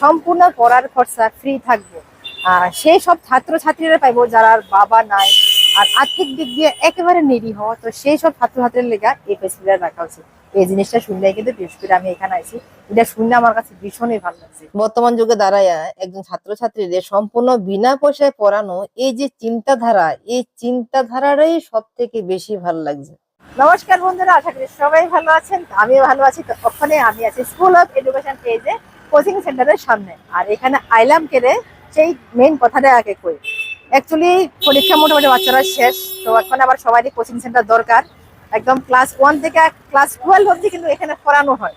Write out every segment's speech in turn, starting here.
সম্পূর্ণ পড়ার খরচা ফ্রি থাকবে। আর সেই সব ছাত্রছাত্রীরা পাইবো যারা বাবা নাই আর আর্থিক দিক দিয়ে একেবারে নিরীহ তো সেই সব ছাত্রছাত্রীর লেখা এই ফেসিলিটি রাখা উচিত। এই জিনিসটা শুনলে কিন্তু বিশেষ করে আমি এখানে আইছি। এটা শুনলে আমার কাছে ভীষণই ভালো লাগছে। বর্তমান যুগে দাঁড়ায় একজন ছাত্রছাত্রীদের সম্পূর্ণ বিনা পয়সায় পড়ানো এই যে চিন্তাধারা এই চিন্তাধারাটাই সব থেকে বেশি ভালো লাগছে। নমস্কার বন্ধুরা আশা করি সবাই ভালো আছেন আমিও ভালো আছি। তো ওখানে আমি আছি স্কুল অফ এডুকেশন পেজে কোচিং সেন্টারের সামনে। আর এখানে আইলাম কেড়ে সেই মেইন কথাটা আগে কই। অ্যাকচুয়ালি পরীক্ষা মোটামুটি বাচ্চারা শেষ, তো এখন আবার সবারই কোচিং সেন্টার দরকার। একদম ক্লাস ওয়ান থেকে ক্লাস টুয়েলভ অবধি কিন্তু এখানে পড়ানো হয়।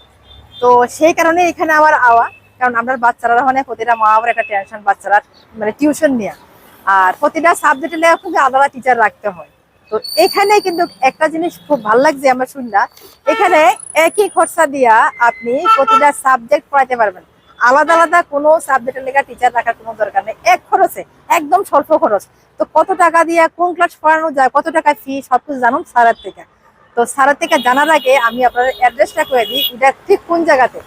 তো সেই কারণে এখানে আবার আওয়া, কারণ আমরা বাচ্চারা মানে প্রতিটা মা বাবার একটা টেনশন বাচ্চারা মানে টিউশন নেওয়া আর প্রতিটা সাবজেক্টে কিন্তু আলাদা টিচার রাখতে হয়। তো এখানে কিন্তু একটা জিনিস খুব ভালো লাগছে আমরা শুনলাম এখানে একই খরচা দিয়া আপনি প্রতিটা সাবজেক্ট পড়াইতে পারবেন। আলাদা আলাদা কোনো সাবজেক্টের লেখা টিচার রাখার কোনো দরকার নেই। এক খরচে, একদম স্বল্প খরচ। তো কত টাকা দিয়ে কোন ক্লাস পড়ানো যায়, কত টাকা ফি সবকিছু জানুন সারার থেকে। তো সারার থেকে জানার আগে আমি আপনাদের অ্যাড্রেসটা করে দিই, এটা ঠিক কোন জায়গাতে?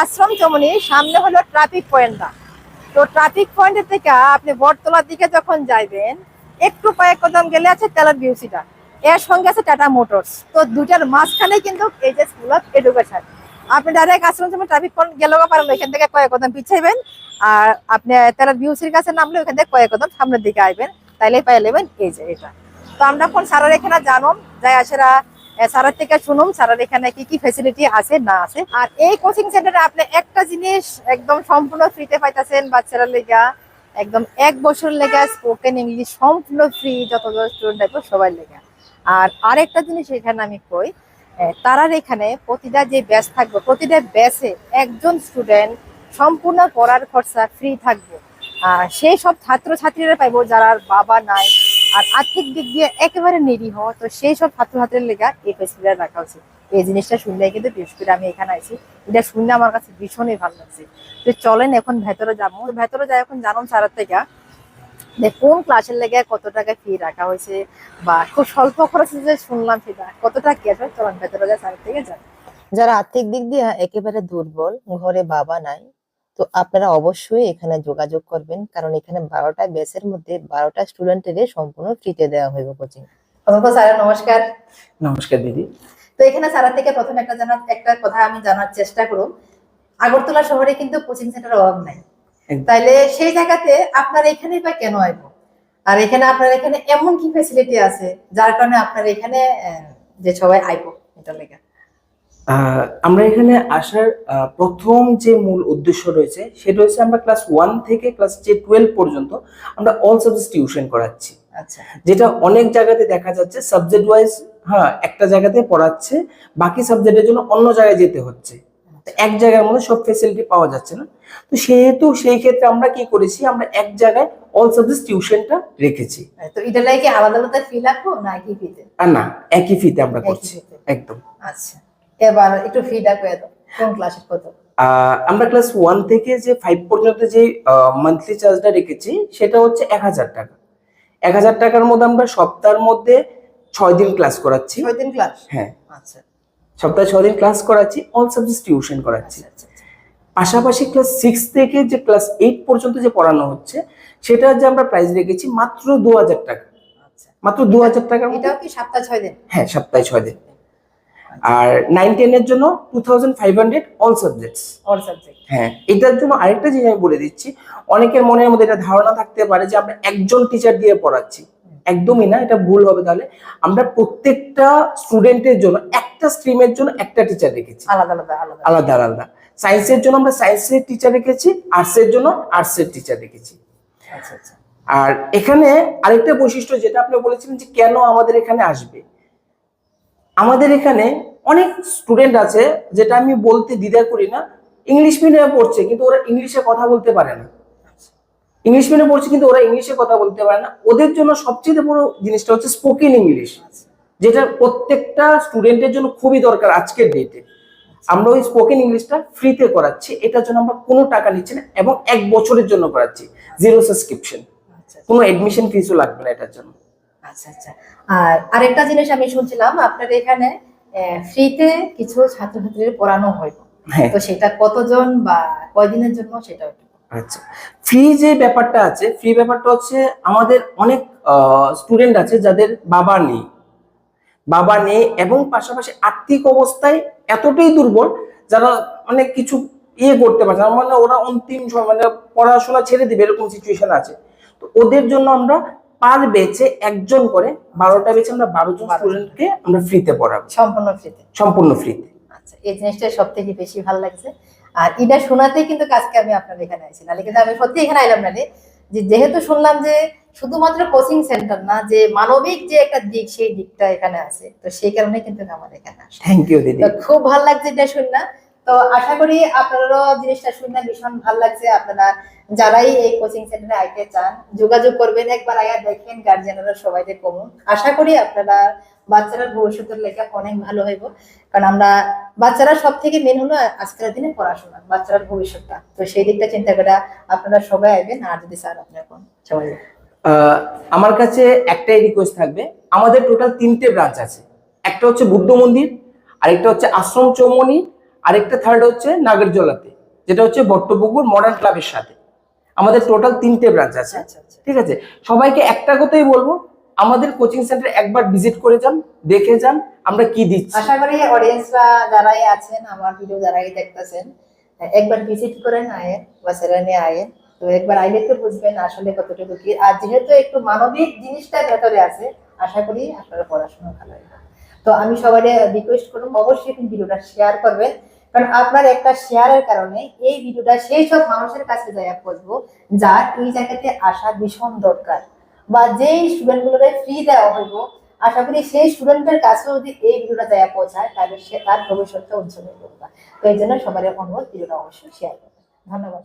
আশ্রম চমনি, সামনে হলো ট্রাফিক পয়েন্টটা তো ট্রাফিক পয়েন্টের থেকে আপনি বটতলার দিকে যখন যাইবেন একটু কয়েক কদম গেলে আছে তেলার বিউসিটা এর সঙ্গে আছে টাটা মোটরস তো দুটার মাঝখানে কিন্তু এই যে স্কুল অফ এডুকেশন আপনি ডাইরেক্ট আশ্রম সময় ট্রাফিক গেলেও পারেন এখান থেকে কয়েক কদম পিছাইবেন আর আপনি তেলার বিউসির কাছে নামলে ওখান থেকে কয়েক কদম সামনের দিকে আইবেন। তাইলে পাই নেবেন এই যে এটা। তো আমরা কোন স্যারের এখানে জানুম? যাই আসেরা স্যারের থেকে শুনুন স্যারের এখানে কি কি ফেসিলিটি আছে, না আছে। আর এই কোচিং সেন্টারে আপনি একটা জিনিস একদম সম্পূর্ণ ফ্রিতে পাইতেছেন বাচ্চারা লেগা। একদম এক বছর লেগা স্পোকেন ইংলিশ সম্পূর্ণ ফ্রি যত স্টুডেন্ট থাকবে সবার লেগা। আর আরেকটা জিনিস এখানে আমি কই তারার এখানে প্রতিটা যে ব্যাচ থাকবে, প্রতিটা ব্যাচে একজন স্টুডেন্ট সম্পূর্ণ পড়ার খরচা ফ্রি থাকবে। আর সেই সব ছাত্রছাত্রীরা পাইবো যারা বাবা নাই, আর আর্থিক দিক দিয়ে একেবারে নিরীহ, তো সেই সব ছাত্রছাত্রীর লেগা এই ফেসিলিটি রাখা উচিত। এই জিনিসটা শুনলে কিন্তু বিশেষ করে আমি এখানে আইছি। এটা শুনলে আমার কাছে ভীষণই ভালো লাগছে। তো চলেন এখন ভেতরে যাব। ভেতরে যাই এখন জানুন স্যারের থেকে যে কোন ক্লাসের লেগে কত টাকা ফি রাখা হয়েছে বা খুব স্বল্প খরচে যে শুনলাম সেটা কতটা কি আছে? চলেন ভেতরে যাই স্যারের থেকে যান যারা আর্থিক দিক দিয়ে একেবারে দুর্বল ঘরে বাবা নাই তো আপনারা অবশ্যই এখানে যোগাযোগ করবেন কারণ এখানে বারোটা ব্যাচের মধ্যে বারোটা স্টুডেন্টের সম্পূর্ণ ফ্রিতে দেওয়া হইব কোচিং অসংখ্য স্যার নমস্কার। নমস্কার দিদি। তো এখানে স্যারের থেকে প্রথমে একটা জানার একটা কথা আমি জানার চেষ্টা করব আগরতলা শহরে কিন্তু কোচিং সেন্টার অভাব নাই। তাইলে সেই জায়গাতে আপনার এখানেই বা কেন আইব? আর এখানে আপনার এখানে এমন কি ফেসিলিটি আছে যার কারণে আপনার এখানে যে সবাই আইব এটা লেগে? আহ, আমরা এখানে আসার প্রথম যে মূল উদ্দেশ্য রয়েছে সেটা হচ্ছে আমরা ক্লাস ওয়ান থেকে ক্লাস যে টুয়েলভ পর্যন্ত আমরা অল সাবজেক্ট টিউশন করাচ্ছি। আচ্ছা। যেটা অনেক জায়গাতে দেখা যাচ্ছে সাবজেক্ট ওয়াইজ হ্যাঁ একটা জায়গাতে পড়াচ্ছে বাকি সাবজেক্টের জন্য অন্য জায়গায় যেতে হচ্ছে। তো এক জায়গার মধ্যে সব ফেসিলিটি পাওয়া যাচ্ছে না। তো সেহেতু সেই ক্ষেত্রে আমরা কি করেছি আমরা এক জায়গায় অল সাবজেক্ট টিউশনটা রেখেছি। তো এটা লাগে আলাদা আলাদা ফি লাগবো না কি ফিতে না একই ফিতে আমরা করছি একদম। আচ্ছা এবার একটু ফিটা করে দাও কোন ক্লাসের কত আমরা ক্লাস ওয়ান থেকে যে ফাইভ পর্যন্ত যে মান্থলি চার্জটা রেখেছি সেটা হচ্ছে এক হাজার টাকা। এক হাজার টাকার মধ্যে আমরা সপ্তাহের মধ্যে ছয় দিন ক্লাস করাচ্ছি। ছয় দিন ক্লাস হ্যাঁ। আচ্ছা। সপ্তাহে ছয় দিন ক্লাস করাচ্ছি অল সাবজেক্ট টিউশন করাচ্ছি। আচ্ছা আচ্ছা পাশাপাশি ক্লাস সিক্স থেকে যে ক্লাস এইট পর্যন্ত যে পড়ানো হচ্ছে সেটা যে আমরা প্রাইস রেখেছি মাত্র দু হাজার টাকা। আচ্ছা। মাত্র দু হাজার টাকা এটাও কি সপ্তাহ ছয় দিন? হ্যাঁ সপ্তাহে ছয় দিন। আর নাইন টেনের জন্য two thousand five hundred all subjects all subject হ্যাঁ এটার জন্য আরেকটা জিনিস আমি বলে দিচ্ছি অনেকের মনের মধ্যে এটা ধারণা থাকতে পারে যে আমরা একজন টিচার দিয়ে পড়াচ্ছি। একদমই না এটা ভুল হবে তাহলে। আমরা প্রত্যেকটা স্টুডেন্টের জন্য একটা স্ট্রিমের জন্য একটা টিচার রেখেছি। আলাদা আলাদা আলাদা। আলাদা সায়েন্সের জন্য আমরা সায়েন্সের টিচার রেখেছি আর্টসের জন্য আর্টসের টিচার রেখেছি। আচ্ছা আচ্ছা। আর এখানে আরেকটা বৈশিষ্ট্য যেটা আপনি বলেছিলেন যে কেন আমাদের এখানে আসবে। আমাদের এখানে অনেক স্টুডেন্ট আছে যেটা আমি বলতে দ্বিধা করি না। ইংলিশ মিডিয়ামে পড়ছে কিন্তু ওরা ইংলিশে কথা বলতে পারে না। ইংলিশ মিডিয়ামে পড়ছে কিন্তু ওরা ইংলিশে কথা বলতে পারে না। ওদের জন্য সবচেয়ে বড় জিনিসটা হচ্ছে স্পোকেন ইংলিশ যেটা প্রত্যেকটা স্টুডেন্টের জন্য খুবই দরকার আজকের ডেটে আমরা ওই স্পোকেন ইংলিশটা ফ্রিতে করাচ্ছি এটার জন্য আমরা কোনো টাকা নিচ্ছি না এবং এক বছরের জন্য করাচ্ছি জিরো সাবস্ক্রিপশন আচ্ছা। কোনো অ্যাডমিশন ফিসও লাগবে না এটার জন্য। আচ্ছা আচ্ছা। আর আরেকটা জিনিস আমি শুনছিলাম আপনার এখানে ফ্রিতে কিছু ছাত্রছাত্রীদের পড়ানো হয় হ্যাঁ। তো সেটা কতজন বা কয়দিনের জন্য সেটা। আচ্ছা ফ্রি যে ব্যাপারটা আছে ফ্রি ব্যাপারটা হচ্ছে আমাদের অনেক স্টুডেন্ট আছে যাদের বাবা নেই। বাবা নেই এবং পাশাপাশি আর্থিক অবস্থায় এতটাই দুর্বল যারা মানে কিছু ইয়ে করতে পারছে না। মানে ওরা অন্তিম সময় মানে পড়াশোনা ছেড়ে দিবে এরকম সিচুয়েশন আছে। তো ওদের জন্য আমরা পার বেচে একজন করে বারোটা বেচে আমরা বারো জন 12 জন। স্টুডেন্টকে আমরা ফ্রিতে পড়াবো। সম্পূর্ণ ফ্রিতে সম্পূর্ণ ফ্রিতে আচ্ছা এই জিনিসটা সব থেকে বেশি ভালো লাগছে। আর এটা শোনাতেই কিন্তু কাজকে আমি আপনার এখানে আইছি। নাহলে কিন্তু আমি সত্যি এখানে আইলাম না যে যেহেতু শুনলাম যে শুধুমাত্র কোচিং সেন্টার না যে মানবিক যে একটা দিক সেই দিকটা এখানে আছে। তো সেই কারণে কিন্তু আমার এখানে আসা। থ্যাংক ইউ দিদি। খুব ভালো লাগছে এটা শুননা। তো আশা করি আপনারাও জিনিসটা শুননা ভীষণ ভালো লাগছে। আপনারা যারাই এই কোচিং সেন্টারে আইতে চান যোগাযোগ করবেন একবার আয়া দেখেন গার্জিয়ানরা সবাইকে কমন আশা করি আপনারা বাচ্চারা ভবিষ্যতের লেখা অনেক ভালো হইব। কারণ আমরা বাচ্চারা সব থেকে মেন হলো আজকের দিনে পড়াশোনা বাচ্চারার ভবিষ্যৎটা। তো সেই দিকটা চিন্তা করে আপনারা সবাই আইবেন আর যদি স্যার আপনি এখন সবাই। আহ, আমার কাছে একটাই রিকোয়েস্ট থাকবে আমাদের টোটাল তিনটে ব্রাঞ্চ আছে। একটা হচ্ছে বুদ্ধ মন্দির আরেকটা হচ্ছে আশ্রম চৌমনি আরেকটা থার্ড হচ্ছে নাগরজলাতে যেটা হচ্ছে বট্টপুকুর মডার্ন ক্লাবের সাথে। আমাদের টোটাল তিনটে ব্রাঞ্চ আছে। আচ্ছা আচ্ছা। ঠিক আছে? সবাইকে একটা কথাই বলব আমাদের কোচিং সেন্টার একবার ভিজিট করে যান, দেখে যান, আমরা কি দিচ্ছি। আশা করি অডিয়েন্সরা যারাই আছেন, আমার ভিডিও যারাই দেখতেছেন, একবার ভিজিট করেন আয়েন বা আয়েন তো একবার আইলে তো বুঝবেন আসলে কতটুকু কি। আর যেহেতু একটু মানবিক জিনিসটা ভেতরে আছে, আশা করি আপনারা পড়াশোনা ভালো তো আমি সবাই রিকোয়েস্ট করব, অবশ্যই কিন্তু ভিডিওটা শেয়ার করবেন। কারণ আপনার একটা শেয়ারের কারণে এই ভিডিওটা সেই সব মানুষের কাছে যায় পৌঁছবো, যার এই জায়গাতে আসা ভীষণ দরকার। বা যেই স্টুডেন্ট গুলোকে ফ্রি দেওয়া হইব আশা করি সেই স্টুডেন্টের কাছেও যদি এই ভিডিওটা যায় পৌঁছায়, তাহলে সে তার ভবিষ্যৎটা উজ্জ্বল করবে। তো এই জন্য সবাই অনুরোধ, ভিডিওটা অবশ্যই শেয়ার করবে। ধন্যবাদ